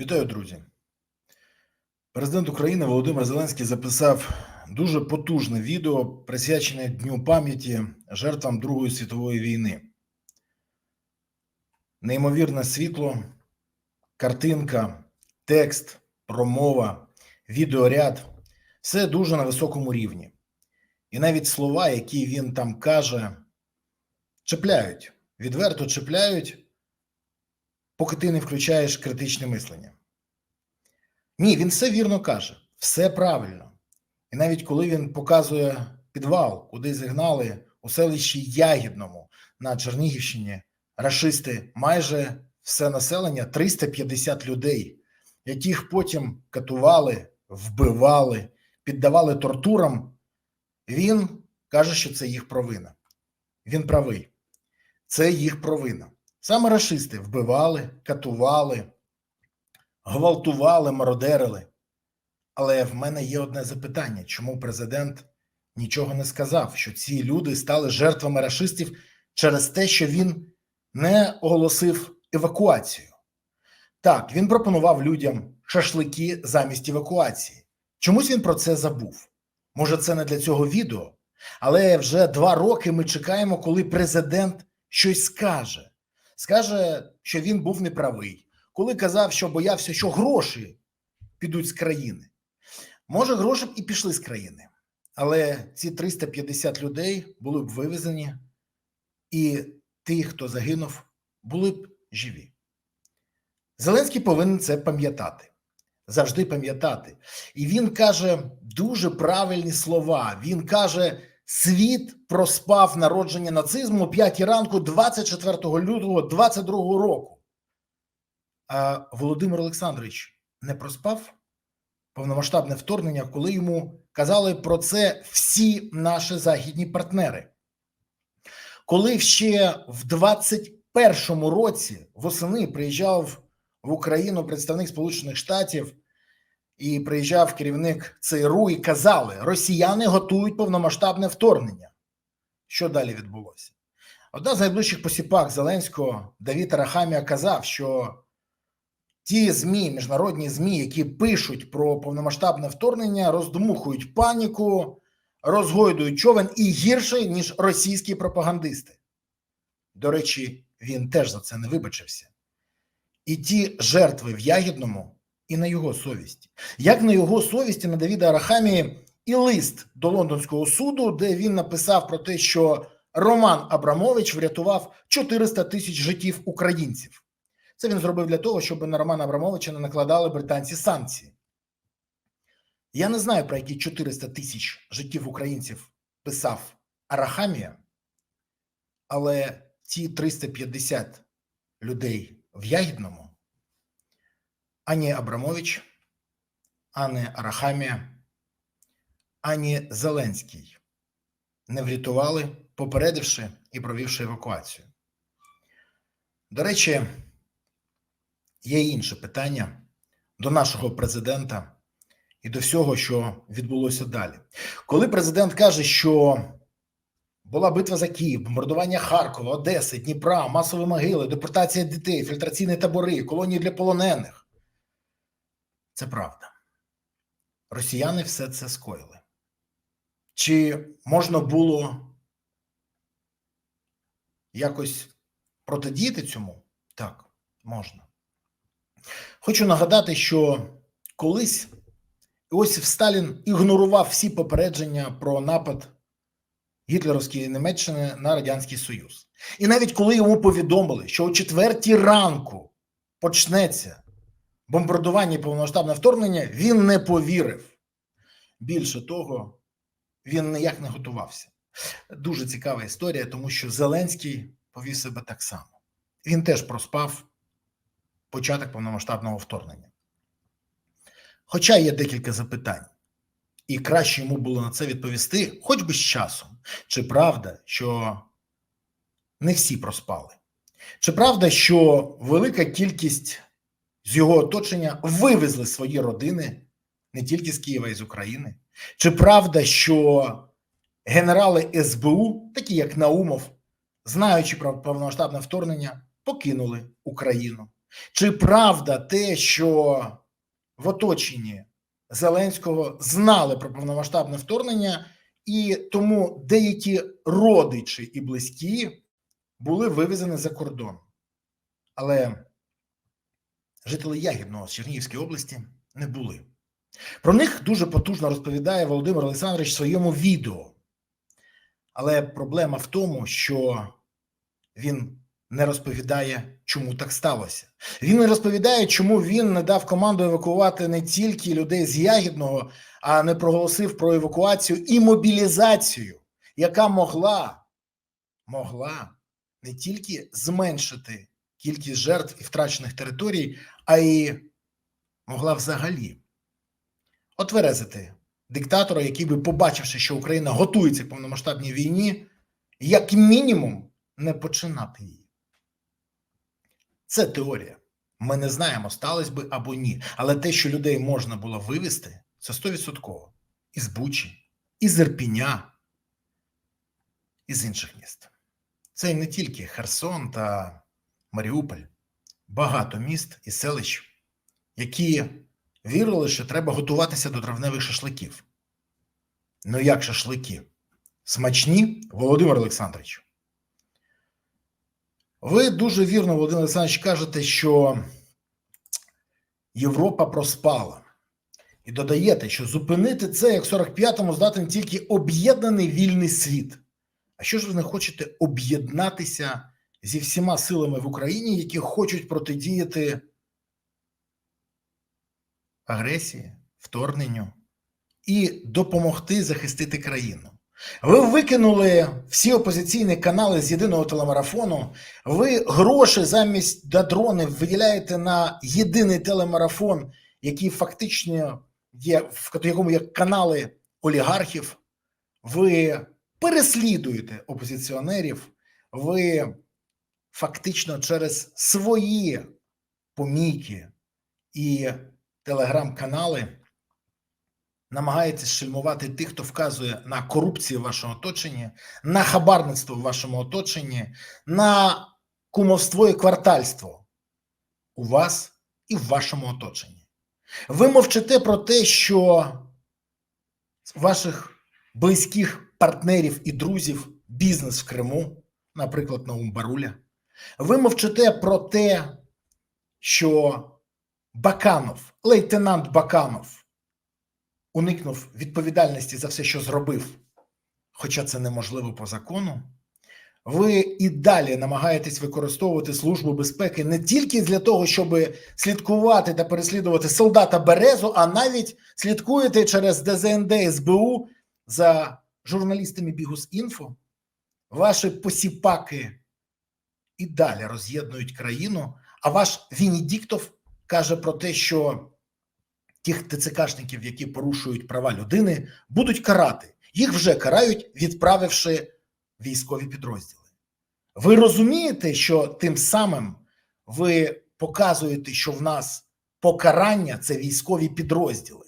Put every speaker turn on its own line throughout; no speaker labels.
Вітаю, друзі. Президент України Володимир Зеленський записав дуже потужне відео, присвячене Дню пам'яті жертвам Другої світової війни. Неймовірне світло, картинка, текст, промова, відеоряд все дуже на високому рівні. І навіть слова, які він там каже, чіпляють, відверто чіпляють, поки ти не включаєш критичне мислення. Ні, він все вірно каже, все правильно. І навіть коли він показує підвал, куди зігнали у селищі Ягідному на Чернігівщині рашисти майже все населення 350 людей, яких потім катували, вбивали, піддавали тортурам, він каже, що це їх провина. Він правий. Це їх провина. Саме рашисти вбивали, катували, гвалтували, мародерили. Але в мене є одне запитання: чому президент нічого не сказав, що ці люди стали жертвами рашистів через те, що він не оголосив евакуацію? Так, він пропонував людям шашлики замість евакуації. Чомусь він про це забув. Може, це не для цього відео, але вже два роки ми чекаємо, коли президент щось скаже. Скаже, що він був неправий, коли казав, що боявся, що гроші підуть з країни. Може, гроші б і пішли з країни, але ці 350 людей були б вивезені, і ті, хто загинув, були б живі. Зеленський повинен це пам'ятати, завжди пам'ятати. І він каже дуже правильні слова. Він каже: світ проспав народження нацизму о 5 ранку, 24 лютого 22 року. А Володимир Олександрович не проспав повномасштабне вторгнення, коли йому казали про це всі наші західні партнери. Коли ще в 21-му році восени приїжджав в Україну представник Сполучених Штатів і приїжджав керівник ЦРУ і казали: Росіяни готують повномасштабне вторгнення. Що далі відбулося? Одна з найближчих посіпак Зеленського Давід Арахамія казав, що ті ЗМІ, міжнародні ЗМІ, які пишуть про повномасштабне вторгнення, роздмухують паніку, розгойдують човен і гірше, ніж російські пропагандисти. До речі, він теж за це не вибачився. І ті жертви в Ягідному, і на його совісті. Як на його совісті на Давіда Арахамії і лист до лондонського суду, де він написав про те, що Роман Абрамович врятував 400 тисяч життів українців. Це він зробив для того, щоб на Романа Абрамовича не накладали британці санкції. Я не знаю, про які 400 тисяч життів українців писав Арахамія, але ті 350 людей в Ягідному, ані Абрамович, ані Арахамія, ані Зеленський не врятували, попередивши і провівши евакуацію. До речі, є інше питання до нашого президента і до всього, що відбулося далі. Коли президент каже, що була битва за Київ, бомбардування Харкова, Одеси, Дніпра, масові могили, депортація дітей, фільтраційні табори, колонії для полонених, це правда. Росіяни все це скоїли. Чи можна було якось протидіяти цьому? Так, можна. Хочу нагадати, що колись Іосиф Сталін ігнорував всі попередження про напад гітлерівської Німеччини на Радянський Союз. І навіть коли йому повідомили, що о четвертій ранку почнеться бомбардування і повномасштабне вторгнення, він не повірив. Більше того, він ніяк не готувався. Дуже цікава історія, тому що Зеленський повів себе так само. Він теж проспав початок повномасштабного вторгнення. Хоча є декілька запитань, і краще йому було на це відповісти, хоч би з часом. Чи правда, що не всі проспали? Чи правда, що велика кількість з його оточення вивезли свої родини не тільки з Києва і з України? Чи правда, що генерали СБУ, такі як Наумов, знаючи про повномасштабне вторгнення, покинули Україну? Чи правда те, що в оточенні Зеленського знали про повномасштабне вторгнення, і тому деякі родичі і близькі були вивезені за кордон? Але жителі Ягідного з Чернігівської області не були. Про них дуже потужно розповідає Володимир Олександрович в своєму відео. Але проблема в тому, що він не розповідає, чому так сталося. Він не розповідає, чому він не дав команду евакувати не тільки людей з Ягідного, а не проголосив про евакуацію і мобілізацію, яка могла, могла не тільки зменшити кількість жертв і втрачених територій, а й могла взагалі отверезити диктатора, який би, побачивши, що Україна готується к повномасштабній війні, як мінімум не починати її. Це теорія. Ми не знаємо, сталося би або ні. Але те, що людей можна було вивезти, це 100%. Із Бучі, із Ірпіня, із інших міст. Це і не тільки Херсон та Маріуполь, багато міст і селищ, які вірили, що треба готуватися до травневих шашликів. Ну як шашлики? Смачні, Володимир Олександрович. Ви дуже вірно, Володимир Олександрович, кажете, що Європа проспала. І додаєте, що зупинити це, як в 45-му, здатен тільки об'єднаний вільний світ. А що ж ви не хочете об'єднатися зі всіма силами в Україні, які хочуть протидіяти агресії, вторгненню і допомогти захистити країну? Ви викинули всі опозиційні канали з єдиного телемарафону. Ви гроші замість на дрони виділяєте на єдиний телемарафон, який фактично є в якому є канали олігархів. Ви переслідуєте опозиціонерів. Ви фактично через свої помійки і телеграм-канали намагаєтесь шельмувати тих, хто вказує на корупцію в вашому оточенні, на хабарництво в вашому оточенні, на кумовство і квартальство у вас і в вашому оточенні. Ви мовчите про те, що ваших близьких партнерів і друзів бізнес в Криму, наприклад, Наум Баруля. Ви мовчите про те, що Баканов, лейтенант Баканов, уникнув відповідальності за все, що зробив, хоча це неможливо по закону. Ви і далі намагаєтесь використовувати службу безпеки не тільки для того, щоб слідкувати та переслідувати солдата Березу, а навіть слідкуєте через ДЗНД СБУ за журналістами Бігус.Інфо. Ваші посіпаки і далі роз'єднують країну. А ваш Вінідіктов каже про те, що тих ТЦКшників, які порушують права людини, будуть карати. Їх вже карають, відправивши військові підрозділи. Ви розумієте, що тим самим ви показуєте, що в нас покарання це військові підрозділи.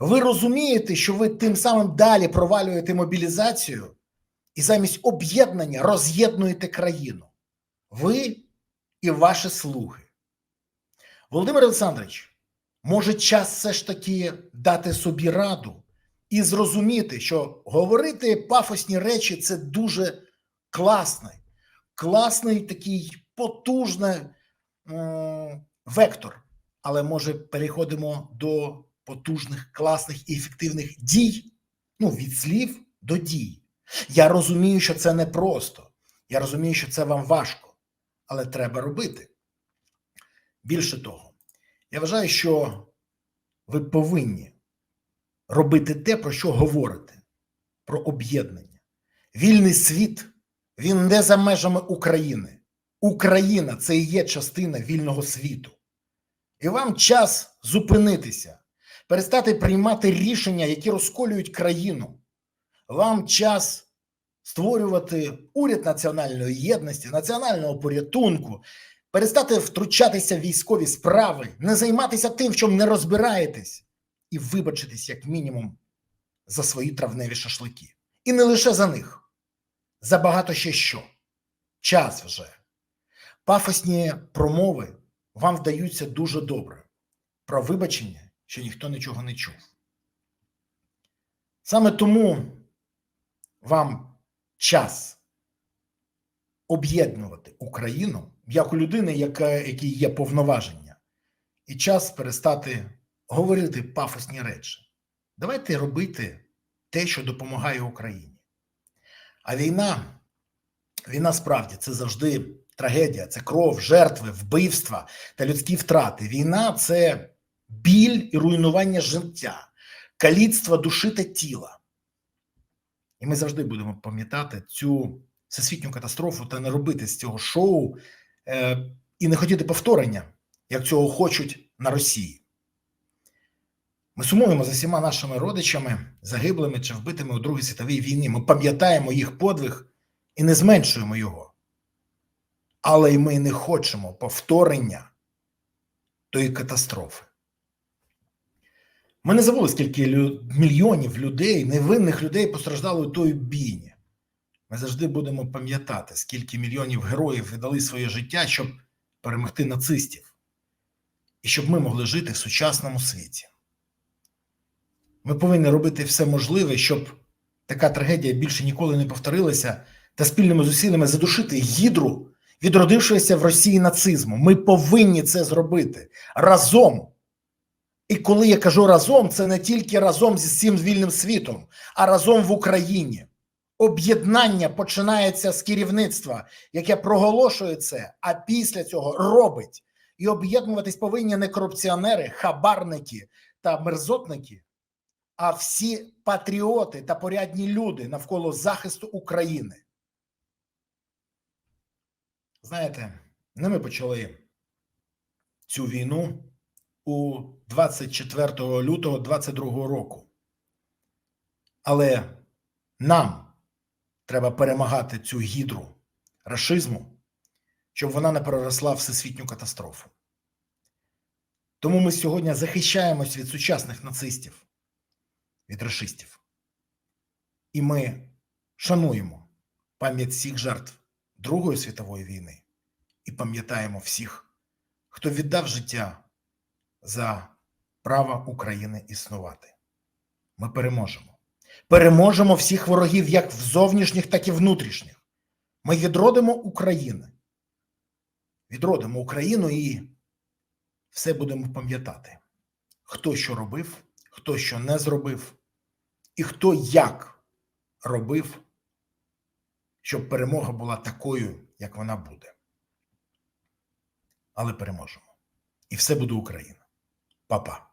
Ви розумієте, що ви тим самим далі провалюєте мобілізацію і замість об'єднання роз'єднуєте країну. Ви і ваші слуги. Володимир Олександрович, може час все ж таки дати собі раду і зрозуміти, що говорити пафосні речі це дуже класний, класний такий потужний вектор. Але може переходимо до потужних, класних і ефективних дій, ну, від слів до дій. Я розумію, що це непросто. Я розумію, що це вам важко, але треба робити. Більше того, я вважаю, що ви повинні робити те, про що говорите, про об'єднання. Вільний світ він не за межами України. Україна це і є частина вільного світу. І вам час зупинитися, перестати приймати рішення, які розколюють країну. Вам час створювати уряд національної єдності, національного порятунку, перестати втручатися в військові справи, не займатися тим, в чому не розбираєтесь, і вибачитись, як мінімум, за свої травневі шашлики. І не лише за них, за багато ще що. Час вже. Пафосні промови вам вдаються дуже добре. Про вибачення ще ніхто нічого не чув. Саме тому вам час об'єднувати Україну як у людини, яка, якій є повноваження, і час перестати говорити пафосні речі. Давайте робити те, що допомагає Україні. А війна, війна справді це завжди трагедія, це кров, жертви, вбивства та людські втрати. Війна це біль і руйнування життя, каліцтва душі та тіла. І ми завжди будемо пам'ятати цю всесвітню катастрофу та не робити з цього шоу е, і не хотіти повторення, як цього хочуть на Росії. Ми сумуємо за всіма нашими родичами, загиблими чи вбитими у Другій світовій війні. Ми пам'ятаємо їх подвиг і не зменшуємо його. Але й ми не хочемо повторення тої катастрофи. Ми не забули, скільки лю... мільйонів людей, невинних людей постраждали у той бійні. Ми завжди будемо пам'ятати, скільки мільйонів героїв віддали своє життя, щоб перемогти нацистів, і щоб ми могли жити в сучасному світі. Ми повинні робити все можливе, щоб така трагедія більше ніколи не повторилася, та спільними зусиллями задушити гідру, відродившогося в Росії нацизму. Ми повинні це зробити разом. І коли я кажу разом, це не тільки разом зі всім вільним світом, а разом в Україні. Об'єднання починається з керівництва, яке проголошує це, а після цього робить. І об'єднуватись повинні не корупціонери, хабарники та мерзотники, а всі патріоти та порядні люди навколо захисту України. Знаєте, не ми почали цю війну у 24 лютого 22 року. Але нам треба перемагати цю гідру рашизму, щоб вона не переросла всесвітню катастрофу. Тому ми сьогодні захищаємось від сучасних нацистів, від рашистів. І ми шануємо пам'ять всіх жертв Другої світової війни і пам'ятаємо всіх, хто віддав життя за право України існувати. Ми переможемо. Переможемо всіх ворогів, як в зовнішніх, так і внутрішніх. Ми відродимо Україну. Відродимо Україну і все будемо пам'ятати, хто що робив, хто що не зробив, і хто як робив, щоб перемога була такою, як вона буде. Але переможемо. І все буде Україна. Па-па.